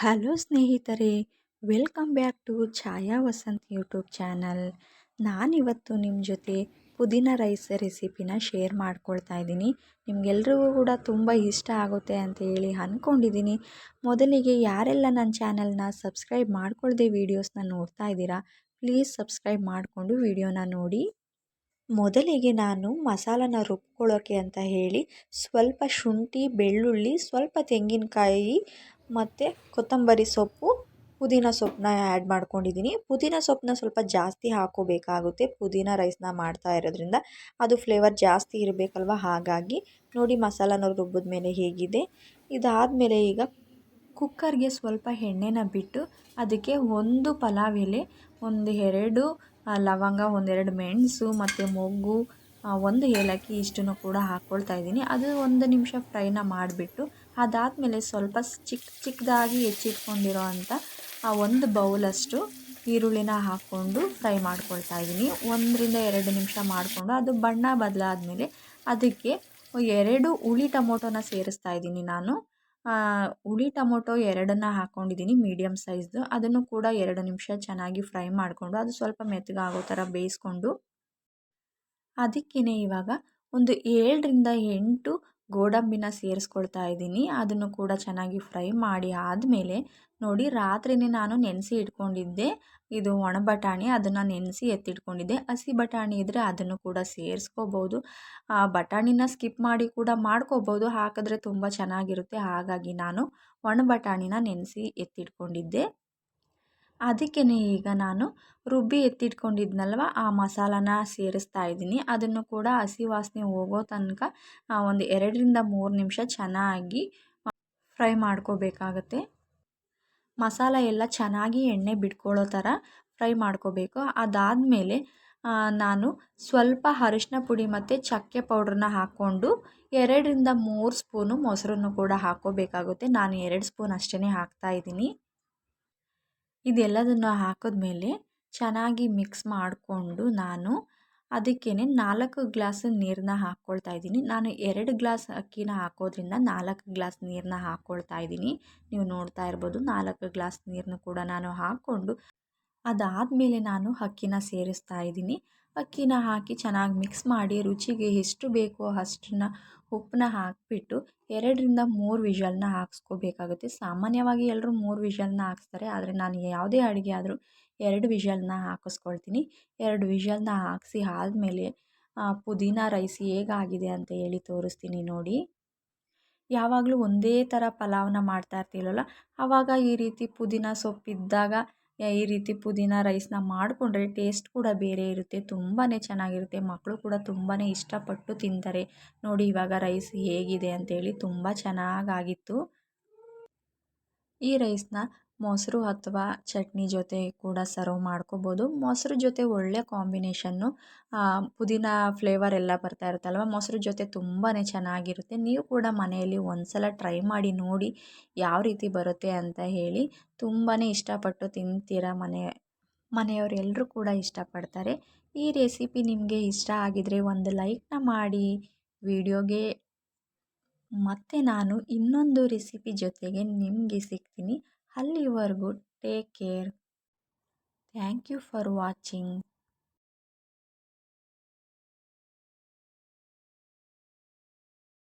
Hello ಸ್ನೇಹಿತರೆ, welcome back to Chaya Vasant YouTube channel. ನಾನಿವತ್ತು ನಿಮ್ಮ ಜೊತೆ ಪುದೀನ ರೈಸ್ ರೆಸಿಪಿನ ಶೇರ್ ಮಾಡ್ಕೊಳ್ತಾ ಇದ್ದೀನಿ. ನಿಮಗೆಲ್ರಿಗೂ ಕೂಡ ತುಂಬ ಇಷ್ಟ ಆಗುತ್ತೆ ಅಂತ ಹೇಳಿ ಅಂದ್ಕೊಂಡಿದ್ದೀನಿ ಮೊದಲಿಗೆ ಯಾರೆಲ್ಲ ನನ್ನ ಚಾನಲ್ನ ಸಬ್ಸ್ಕ್ರೈಬ್ ಮಾಡ್ಕೊಳ್ಳದೆ ವೀಡಿಯೋಸ್ನ ನೋಡ್ತಾ ಇದ್ದೀರಾ, ಪ್ಲೀಸ್ ಸಬ್ಸ್ಕ್ರೈಬ್ ಮಾಡಿಕೊಂಡು ವಿಡಿಯೋನ ನೋಡಿ. ಮೊದಲಿಗೆ ನಾನು ಮಸಾಲನ ರುಬ್ಕೊಳ್ಳೋಕೆ ಅಂತ ಹೇಳಿ ಸ್ವಲ್ಪ ಶುಂಠಿ, ಬೆಳ್ಳುಳ್ಳಿ, ಸ್ವಲ್ಪ ತೆಂಗಿನಕಾಯಿ ಮತ್ತು ಕೊತ್ತಂಬರಿ ಸೊಪ್ಪು, ಪುದೀನ ಸೊಪ್ಪನ್ನ ಆ್ಯಡ್ ಮಾಡ್ಕೊಂಡಿದ್ದೀನಿ. ಪುದೀನ ಸೊಪ್ಪನ್ನ ಸ್ವಲ್ಪ ಜಾಸ್ತಿ ಹಾಕೋಬೇಕಾಗುತ್ತೆ. ಪುದೀನ ರೈಸ್ನ ಮಾಡ್ತಾ ಇರೋದ್ರಿಂದ ಅದು ಫ್ಲೇವರ್ ಜಾಸ್ತಿ ಇರಬೇಕಲ್ವ? ಹಾಗಾಗಿ ನೋಡಿ ಮಸಾಲನ ರುಬ್ಬಿದ ಮೇಲೆ ಹೇಗಿದೆ. ಇದಾದಮೇಲೆ ಈಗ ಕುಕ್ಕರ್ಗೆ ಸ್ವಲ್ಪ ಎಣ್ಣೆನ ಬಿಟ್ಟು ಅದಕ್ಕೆ ಒಂದು ಪಲಾವ್ ಎಲೆ, ಒಂದು ಎರಡು ಲವಂಗ ಒಂದೆರಡು ಮೆಣಸು ಮತ್ತು ಮೊಗ್ಗು ಒಂದು ಏಲಕ್ಕಿ ಇಷ್ಟನ್ನು ಕೂಡ ಹಾಕ್ಕೊಳ್ತಾ ಇದ್ದೀನಿ. ಅದು ಒಂದು ನಿಮಿಷ ಫ್ರೈನ ಮಾಡಿಬಿಟ್ಟು ಅದಾದಮೇಲೆ ಸ್ವಲ್ಪ ಚಿಕ್ಕ ಚಿಕ್ಕದಾಗಿ ಹೆಚ್ಚಿಟ್ಕೊಂಡಿರೋ ಅಂಥ ಆ ಒಂದು ಬೌಲಷ್ಟು ಈರುಳ್ಳಿನ ಹಾಕ್ಕೊಂಡು ಫ್ರೈ ಮಾಡ್ಕೊಳ್ತಾ ಇದ್ದೀನಿ. ಒಂದರಿಂದ ಎರಡು ನಿಮಿಷ ಮಾಡಿಕೊಂಡು ಅದು ಬಣ್ಣ ಬದಲಾದ್ಮೇಲೆ ಅದಕ್ಕೆ ಎರಡು ಹುಳಿ ಟೊಮೊಟೊನ ಸೇರಿಸ್ತಾ ಇದ್ದೀನಿ ನಾನು. ಹುಳಿ ಟೊಮೊಟೊ ಎರಡನ್ನು ಹಾಕ್ಕೊಂಡಿದ್ದೀನಿ ಮೀಡಿಯಮ್ ಸೈಜ್ದು. ಅದನ್ನು ಕೂಡ ಎರಡು ನಿಮಿಷ ಚೆನ್ನಾಗಿ ಫ್ರೈ ಮಾಡಿಕೊಂಡು ಅದು ಸ್ವಲ್ಪ ಮೆತ್ತಗಾಗೋ ಥರ ಬೇಯಿಸ್ಕೊಂಡು ಅದಕ್ಕೇ ಇವಾಗ ಒಂದು ಏಳರಿಂದ ಎಂಟು ಗೋಡಂಬಿನ ಸೇರಿಸ್ಕೊಳ್ತಾ ಇದ್ದೀನಿ. ಅದನ್ನು ಕೂಡ ಚೆನ್ನಾಗಿ ಫ್ರೈ ಮಾಡಿ ಆದಮೇಲೆ ನೋಡಿ ರಾತ್ರಿನೇ ನಾನು ನೆನೆಸಿ ಇಟ್ಕೊಂಡಿದ್ದೆ. ಇದು ಒಣ ಬಟಾಣಿ, ಅದನ್ನು ನೆನೆಸಿ ಎತ್ತಿಟ್ಕೊಂಡಿದ್ದೆ. ಹಸಿ ಬಟಾಣಿ ಇದ್ದರೆ ಅದನ್ನು ಕೂಡ ಸೇರಿಸ್ಕೋಬೋದು. ಬಟಾಣಿನ ಸ್ಕಿಪ್ ಮಾಡಿ ಕೂಡ ಮಾಡ್ಕೋಬೋದು. ಹಾಕಿದ್ರೆ ತುಂಬ ಚೆನ್ನಾಗಿರುತ್ತೆ. ಹಾಗಾಗಿ ನಾನು ಒಣ ಬಟಾಣಿನ ನೆನೆಸಿ ಎತ್ತಿಟ್ಕೊಂಡಿದ್ದೆ. ಅದಕ್ಕೇ ಈಗ ನಾನು ರುಬ್ಬಿ ಎತ್ತಿಟ್ಕೊಂಡಿದ್ನಲ್ವ, ಆ ಮಸಾಲಾನ ಸೇರಿಸ್ತಾ ಇದ್ದೀನಿ. ಅದನ್ನು ಕೂಡ ಹಸಿ ವಾಸನೆ ಹೋಗೋ ತನಕ ಒಂದು ಎರಡರಿಂದ ಮೂರು ನಿಮಿಷ ಚೆನ್ನಾಗಿ ಫ್ರೈ ಮಾಡ್ಕೋಬೇಕಾಗತ್ತೆ. ಮಸಾಲ ಎಲ್ಲ ಚೆನ್ನಾಗಿ ಎಣ್ಣೆ ಬಿಟ್ಕೊಳ್ಳೋ ಥರ ಫ್ರೈ ಮಾಡ್ಕೋಬೇಕು. ಅದಾದಮೇಲೆ ನಾನು ಸ್ವಲ್ಪ ಅರಿಶಿನ ಪುಡಿ ಮತ್ತು ಚಕ್ಕೆ ಪೌಡ್ರನ್ನ ಹಾಕ್ಕೊಂಡು ಎರಡರಿಂದ ಮೂರು ಸ್ಪೂನು ಮೊಸರನ್ನು ಕೂಡ ಹಾಕ್ಕೋಬೇಕಾಗುತ್ತೆ. ನಾನು ಎರಡು ಸ್ಪೂನ್ ಅಷ್ಟೇ ಹಾಕ್ತಾಯಿದ್ದೀನಿ ಇದೆಲ್ಲದನ್ನು ಹಾಕಿದ್ಮೇಲೆ ಚೆನ್ನಾಗಿ ಮಿಕ್ಸ್ ಮಾಡಿಕೊಂಡು ನಾನು ಅದಕ್ಕೇ ನಾಲ್ಕು ಗ್ಲಾಸ್ ನೀರನ್ನ ಹಾಕ್ಕೊಳ್ತಾ ಇದ್ದೀನಿ. ನಾನು ಎರಡು ಗ್ಲಾಸ್ ಅಕ್ಕಿನ ಹಾಕೋದ್ರಿಂದ ನಾಲ್ಕು ಗ್ಲಾಸ್ ನೀರನ್ನ ಹಾಕ್ಕೊಳ್ತಾ ಇದ್ದೀನಿ. ನೀವು ನೋಡ್ತಾ ಇರ್ಬೋದು ನಾಲ್ಕು ಗ್ಲಾಸ್ ನೀರನ್ನು ಕೂಡ ನಾನು ಹಾಕ್ಕೊಂಡು ಅದಾದಮೇಲೆ ನಾನು ಅಕ್ಕಿನ ಸೇರಿಸ್ತಾ ಇದ್ದೀನಿ. ಅಕ್ಕಿನ ಹಾಕಿ ಚೆನ್ನಾಗಿ ಮಿಕ್ಸ್ ಮಾಡಿ ರುಚಿಗೆ ಎಷ್ಟು ಬೇಕೋ ಅಷ್ಟನ್ನ ಉಪ್ಪನ್ನ ಹಾಕಿಬಿಟ್ಟು ಎರಡರಿಂದ ಮೂರು ವಿಷಲ್ನ ಹಾಕ್ಸ್ಕೋಬೇಕಾಗುತ್ತೆ. ಸಾಮಾನ್ಯವಾಗಿ ಎಲ್ಲರೂ ಮೂರು ವಿಷಲ್ನ ಹಾಕ್ಸ್ತಾರೆ, ಆದರೆ ನಾನು ಯಾವುದೇ ಅಡುಗೆ ಆದರೂ ಎರಡು ವಿಷಲ್ನ ಹಾಕಿಸ್ಕೊಳ್ತೀನಿ. ಎರಡು ವಿಷಲ್ನ ಹಾಕಿಸಿ ಆದಮೇಲೆ ಪುದೀನ ರೈಸ್ ಹೇಗಾಗಿದೆ ಅಂತ ಹೇಳಿ ತೋರಿಸ್ತೀನಿ ನೋಡಿ. ಯಾವಾಗಲೂ ಒಂದೇ ಥರ ಪಲಾವ್ನ ಮಾಡ್ತಾ ಇರ್ತೀವಲ್ಲ ಆವಾಗ ಈ ರೀತಿ ಪುದೀನ ಸೊಪ್ಪಿದ್ದಾಗ ಈ ರೀತಿ ಪುದೀನ ರೈಸ್ನ ಮಾಡಿಕೊಂಡ್ರೆ ಟೇಸ್ಟ್ ಕೂಡ ಬೇರೆ ಇರುತ್ತೆ ತುಂಬಾ ಚೆನ್ನಾಗಿರುತ್ತೆ. ಮಕ್ಕಳು ಕೂಡ ತುಂಬಾ ಇಷ್ಟಪಟ್ಟು ತಿಂತಾರೆ. ನೋಡಿ, ಇವಾಗ ರೈಸ್ ಹೇಗಿದೆ ಅಂತೇಳಿ ತುಂಬ ಚೆನ್ನಾಗಾಗಿತ್ತು. ಈ ರೈಸ್ನ ಮೊಸರು ಅಥವಾ ಚಟ್ನಿ ಜೊತೆ ಕೂಡ ಸರ್ವ್ ಮಾಡ್ಕೋಬೋದು. ಮೊಸರು ಜೊತೆ ಒಳ್ಳೆಯ ಕಾಂಬಿನೇಷನ್ನು ಪುದೀನ ಫ್ಲೇವರ್ ಎಲ್ಲ ಬರ್ತಾ ಇರುತ್ತಲ್ವ, ಮೊಸರು ಜೊತೆ ತುಂಬಾ ಚೆನ್ನಾಗಿರುತ್ತೆ. ನೀವು ಕೂಡ ಮನೆಯಲ್ಲಿ ಒಂದು ಸಲ ಟ್ರೈ ಮಾಡಿ ನೋಡಿ ಯಾವ ರೀತಿ ಬರುತ್ತೆ ಅಂತ ಹೇಳಿ ತುಂಬಾ ಇಷ್ಟಪಟ್ಟು ತಿಂತೀರ ಮನೆ ಮನೆಯವರೆಲ್ಲರೂ ಕೂಡ ಇಷ್ಟಪಡ್ತಾರೆ. ಈ ರೆಸಿಪಿ ನಿಮಗೆ ಇಷ್ಟ ಆಗಿದರೆ ಒಂದು ಲೈಕ್ನ ಮಾಡಿ, ವಿಡಿಯೋಗೆ ಮತ್ತು ನಾನು ಇನ್ನೊಂದು ರೆಸಿಪಿ ಜೊತೆಗೆ ನಿಮಗೆ ಸಿಗ್ತೀನಿ. ಅಲ್ಲಿವರೆಗೂ take care thank you for watching